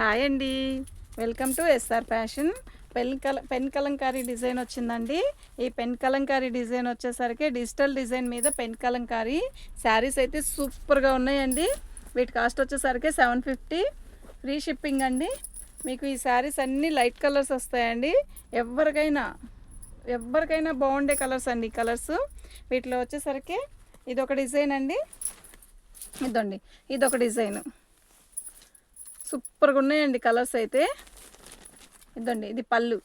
Hi అండి. Welcome to S R fashion. Pen కల pen Kalamkari design వచ్చిందండి. ఈ పెన్ కలంకారీ డిజైన్ వచ్చేసరికి డిజిటల్ డిజైన్ మీద పెన్ కలంకారీ శారీస్ అయితే సూపర్గా ఉన్నాయండి. వీటి కాస్ట్ వచ్చేసరికి సెవెన్ ఫిఫ్టీ. ఫ్రీ షిప్పింగ్ అండి. మీకు ఈ శారీస్ అన్నీ లైట్ కలర్స్ వస్తాయండి. ఎవరికైనా ఎవరికైనా బాగుండే కలర్స్ అండి ఈ కలర్స్. వీటిలో వచ్చేసరికి ఇది ఒక డిజైన్ అండి. ఇదండి. ఇది ఒక డిజైన్. సూపర్గా ఉన్నాయండి కలర్స్ అయితే. ఇదండి ఇది పళ్ళు.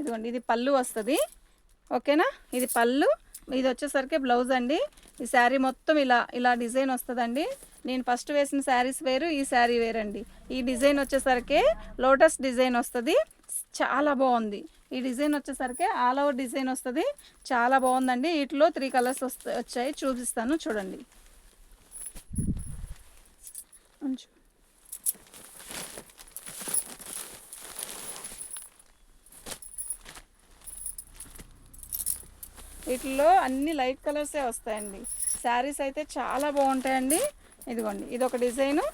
ఇదిగోండి ఇది పళ్ళు వస్తుంది. ఓకేనా? ఇది పళ్ళు. ఇది వచ్చేసరికి బ్లౌజ్ అండి. ఈ శారీ మొత్తం ఇలా ఇలా డిజైన్ వస్తుందండి. నేను ఫస్ట్ వేసిన శారీస్ వేరు ఈ శారీ వేరండి. ఈ డిజైన్ వచ్చేసరికి లోటస్ డిజైన్ వస్తుంది. చాలా బాగుంది. ఈ డిజైన్ వచ్చేసరికి ఆల్ ఓవర్ డిజైన్ వస్తుంది. చాలా బాగుందండి. వీటిలో త్రీ కలర్స్ వస్తాయి వచ్చాయి. చూపిస్తాను చూడండి. వీటిల్లో వీటిలో అన్ని లైట్ కలర్సే వస్తాయండి. శారీస్ అయితే చాలా బాగుంటాయండి. ఇదిగోండి ఇది ఒక డిజైను.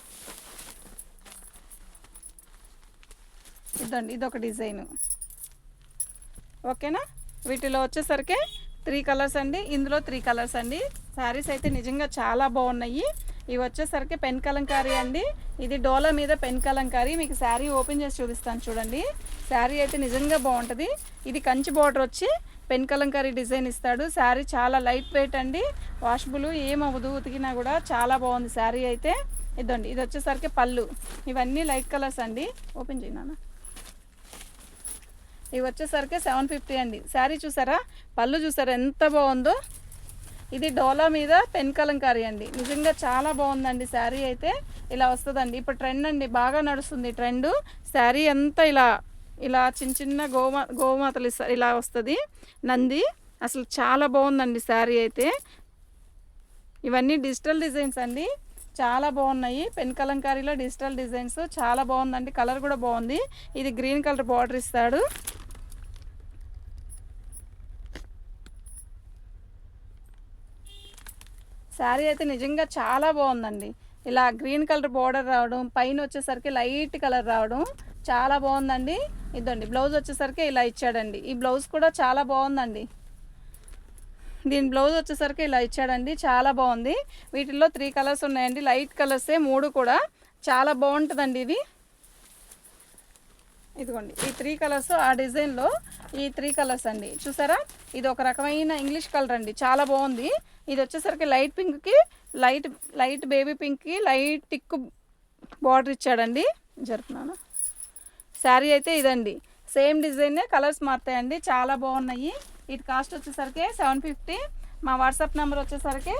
ఇదండి ఇది ఒక డిజైను. ఓకేనా? వీటిలో వచ్చేసరికి త్రీ కలర్స్ అండి. ఇందులో త్రీ కలర్స్ అండి. శారీస్ అయితే నిజంగా చాలా బాగున్నాయి. ఇవి వచ్చేసరికి పెన్ కలంకారీ అండి. ఇది డోలా మీద పెన్ కలంకారీ. మీకు శారీ ఓపెన్ చేసి చూపిస్తాను చూడండి. శారీ అయితే నిజంగా బాగుంటుంది. ఇది కంచి బార్డర్ వచ్చి పెన్ కలంకారీ డిజైన్ ఇస్తాడు. శారీ చాలా లైట్ వెయిట్ అండి. వాషబుల్ ఏమవ్వదు ఉతికినా కూడా చాలా బాగుంది శారీ అయితే. ఇదండి. ఇది వచ్చేసరికి పళ్ళు. ఇవన్నీ లైట్ కలర్స్ అండి. ఓపెన్ చేయనా ఇవి వచ్చేసరికి సెవెన్ ఫిఫ్టీ అండి. శారీ చూసారా? పళ్ళు చూసారా? ఎంత బాగుందో? ఇది డోలా మీద పెన్ కలంకారీ అండి. నిజంగా చాలా బాగుందండి శారీ అయితే. ఇలా వస్తుందండి. ఇప్పుడు ట్రెండ్ అండి. బాగా నడుస్తుంది ట్రెండ్. శారీ అంతా ఇలా ఇలా చిన్న చిన్న గోమా గోమాతలు ఇలా వస్తుంది. నంది అసలు చాలా బాగుందండి శారీ అయితే. ఇవన్నీ డిజిటల్ డిజైన్స్ అండి. చాలా బాగున్నాయి. పెన్ కలంకారీలో డిజిటల్ డిజైన్స్. చాలా బాగుందండి. కలర్ కూడా బాగుంది. ఇది గ్రీన్ కలర్ బార్డర్ ఇస్తాడు. శారీ అయితే నిజంగా చాలా బాగుందండి. ఇలా గ్రీన్ కలర్ బార్డర్ రావడం పైన వచ్చేసరికి లైట్ కలర్ రావడం చాలా బాగుందండి. ఇదండి బ్లౌజ్ వచ్చేసరికి ఇలా ఇచ్చాడండి. ఈ బ్లౌజ్ కూడా చాలా బాగుందండి. దీని బ్లౌజ్ వచ్చేసరికి ఇలా ఇచ్చాడండి చాలా బాగుంది. వీటిల్లో త్రీ కలర్స్ ఉన్నాయండి లైట్ కలర్సే మూడు కూడా. చాలా బాగుంటుందండి ఇది. ఇదిగోండి ఈ త్రీ కలర్స్ ఆ డిజైన్లో ఈ త్రీ కలర్స్ అండి. చూసారా? ఇది ఒక రకమైన ఇంగ్లీష్ కలర్ అండి. చాలా బాగుంది. ఇది వచ్చేసరికి లైట్ పింక్కి లైట్ లైట్ బేబీ పింక్కి లైట్ టిక్ బార్డర్ ఇచ్చాడండి. జరుపున్నాను శారీ అయితే ఇదండి. సేమ్ డిజైనే కలర్స్ మారుతాయండి. చాలా బాగున్నాయి. ఇది కాస్ట్ వచ్చేసరికి సెవెన్ ఫిఫ్టీ మా వాట్సాప్ నెంబర్ వచ్చేసరికి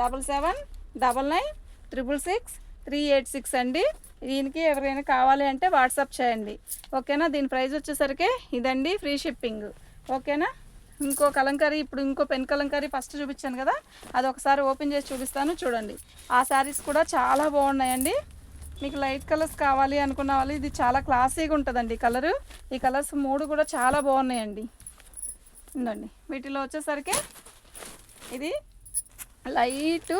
double seven double nine triple six three eight six అండి. దీనికి ఎవరైనా కావాలి అంటే వాట్సాప్ చేయండి. ఓకేనా? దీని ప్రైస్ వచ్చేసరికి ఇదండి ఫ్రీ షిప్పింగ్. ఓకేనా? ఇంకో కలంకారీ ఇప్పుడు ఇంకో పెన్ కలంకారీ ఫస్ట్ చూపించాను కదా అది ఒకసారి ఓపెన్ చేసి చూపిస్తాను చూడండి. ఆ శారీస్ కూడా చాలా బాగున్నాయండి. మీకు లైట్ కలర్స్ కావాలి అనుకున్న వాళ్ళు ఇది చాలా క్లాసీగా ఉంటుందండి కలరు. ఈ కలర్స్ మూడు కూడా చాలా బాగున్నాయండి. ఉందండి వీటిలో వచ్చేసరికి ఇది లైట్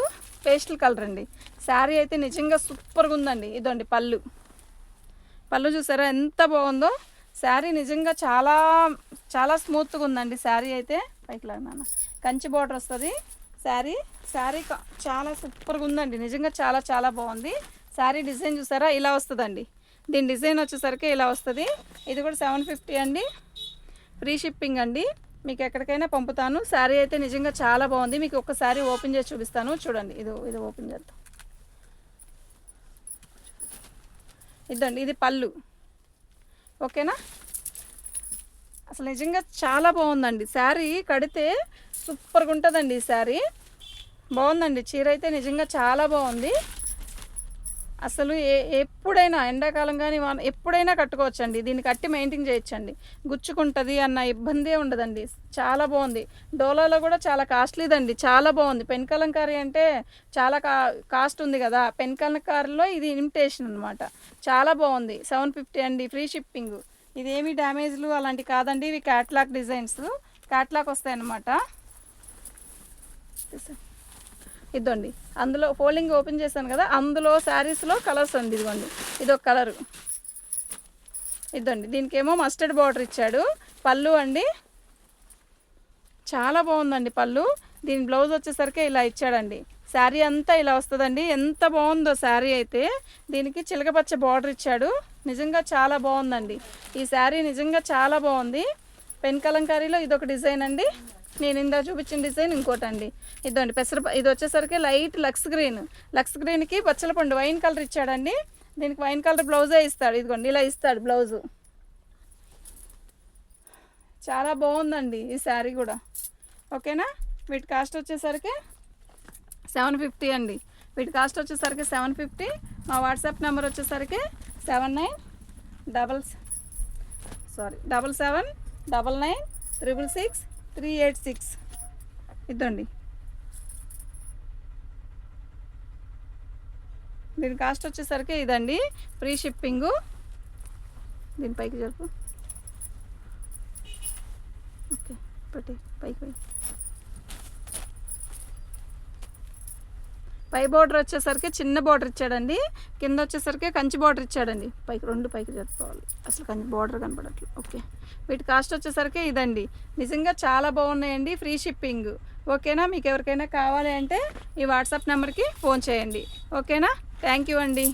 పేస్టల్ కలర్ అండి. శారీ అయితే నిజంగా సూపర్గా ఉందండి ఇదండి పళ్ళు. పళ్ళు చూసారా ఎంత బాగుందో? శారీ నిజంగా చాలా చాలా స్మూత్గా ఉందండి శారీ అయితే. పైకి లాగా కంచి బార్డర్ వస్తుంది. శారీ శారీ చాలా సూపర్గా ఉందండి నిజంగా చాలా చాలా బాగుంది. శారీ డిజైన్ చూసారా? ఇలా వస్తుందండి. దీని డిజైన్ వచ్చేసరికి ఇలా వస్తుంది. ఇది కూడా సెవెన్ ఫిఫ్టీ అండి. ఫ్రీ షిప్పింగ్ అండి. మీకు ఎక్కడికైనా పంపుతాను. శారీ అయితే నిజంగా చాలా బాగుంది. మీకు ఒక్కసారి ఓపెన్ చేసి చూపిస్తాను. చూడండి. ఇది ఇది ఓపెన్ చేద్దాం. ఇదండి ఇది పళ్ళు. ఓకేనా? అసలు నిజంగా చాలా బాగుందండి. శారీ కడితే సూపర్గా ఉంటుందండి ఈ శారీ. బాగుందండి చీర అయితే నిజంగా చాలా బాగుంది. అసలు ఏ ఎప్పుడైనా ఎండాకాలం కానీ వాన ఎప్పుడైనా కట్టుకోవచ్చండి. దీన్ని కట్టి మెయింటైన్ చేయొచ్చండి. గుచ్చుకుంటుంది అన్న ఇబ్బందే ఉండదండి. చాలా బాగుంది. డోలాలో కూడా చాలా కాస్ట్లీదండి. చాలా బాగుంది. పెన్కలంకారీ అంటే చాలా కా కాస్ట్ ఉంది కదా. పెన్కలంకారీలో ఇది ఇమిటేషన్ అనమాట చాలా బాగుంది. సెవెన్ ఫిఫ్టీ అండి. Free shipping. ఇదేమి డ్యామేజ్లు అలాంటి కాదండి. ఇవి క్యాట్లాగ్ డిజైన్స్. క్యాట్లాగ్ వస్తాయి అన్నమాట ఇదిగోండి అందులో ఫోల్డింగ్ ఓపెన్ చేశాను కదా అందులో శారీస్లో కలర్స్ అండి ఇదిగోండి. ఇది ఒక కలరు. ఇదండి దీనికేమో మస్టర్డ్ బార్డర్ ఇచ్చాడు. పళ్ళు అండి. చాలా బాగుందండి పళ్ళు. దీని బ్లౌజ్ వచ్చేసరికి ఇలా ఇచ్చాడండి. శారీ అంతా ఇలా వస్తుందండి. ఎంత బాగుందో శారీ అయితే. దీనికి చిలకపచ్చ బార్డర్ ఇచ్చాడు. నిజంగా చాలా బాగుందండి. ఈ శారీ నిజంగా చాలా బాగుంది. పెన్ కలంకారీలో ఇదొక డిజైన్ అండి. నేను ఇందా చూపించిన డిజైన్ ఇంకోటి అండి ఇదండి పెసర ఇది వచ్చేసరికి లైట్ లక్స్ గ్రీన్. లక్స్ గ్రీన్కి బచ్చల పండు వైన్ కలర్ ఇచ్చాడండి. దీనికి వైన్ కలర్ బ్లౌజే ఇస్తాడు. ఇదిగోండి ఇలా ఇస్తాడు బ్లౌజు. చాలా బాగుందండి ఈ శారీ కూడా. ఓకేనా? వీటి కాస్ట్ వచ్చేసరికి సెవెన్ ఫిఫ్టీ అండి. వీటి కాస్ట్ వచ్చేసరికి సెవెన్ ఫిఫ్టీ. మా వాట్సాప్ నెంబర్ వచ్చేసరికి seven nine double sorry double seven double nine triple six three eight six. ఇద్దండి. దీని కాస్ట్ వచ్చేసరికి ఇదండి. Free shipping. దీని పైకి జరుపు. ఓకే పెట్టి పైకి పోయి. పై బార్డర్ వచ్చేసరికి చిన్న బార్డర్ ఇచ్చాడండి. కింద వచ్చేసరికి కంచి బార్డర్ ఇచ్చాడండి. పైకి రెండు పైకి చెప్పుకోవాలి అసలు కంచి బార్డర్ కనపడట్లు ఓకే. వీటి కాస్ట్ వచ్చేసరికి ఇదండి. నిజంగా చాలా బాగున్నాయండి. ఫ్రీ షిప్పింగ్ ఓకేనా? మీకు ఎవరికైనా కావాలి అంటే ఈ వాట్సాప్ నెంబర్కి ఫోన్ చేయండి. ఓకేనా? థ్యాంక్ యూ అండి.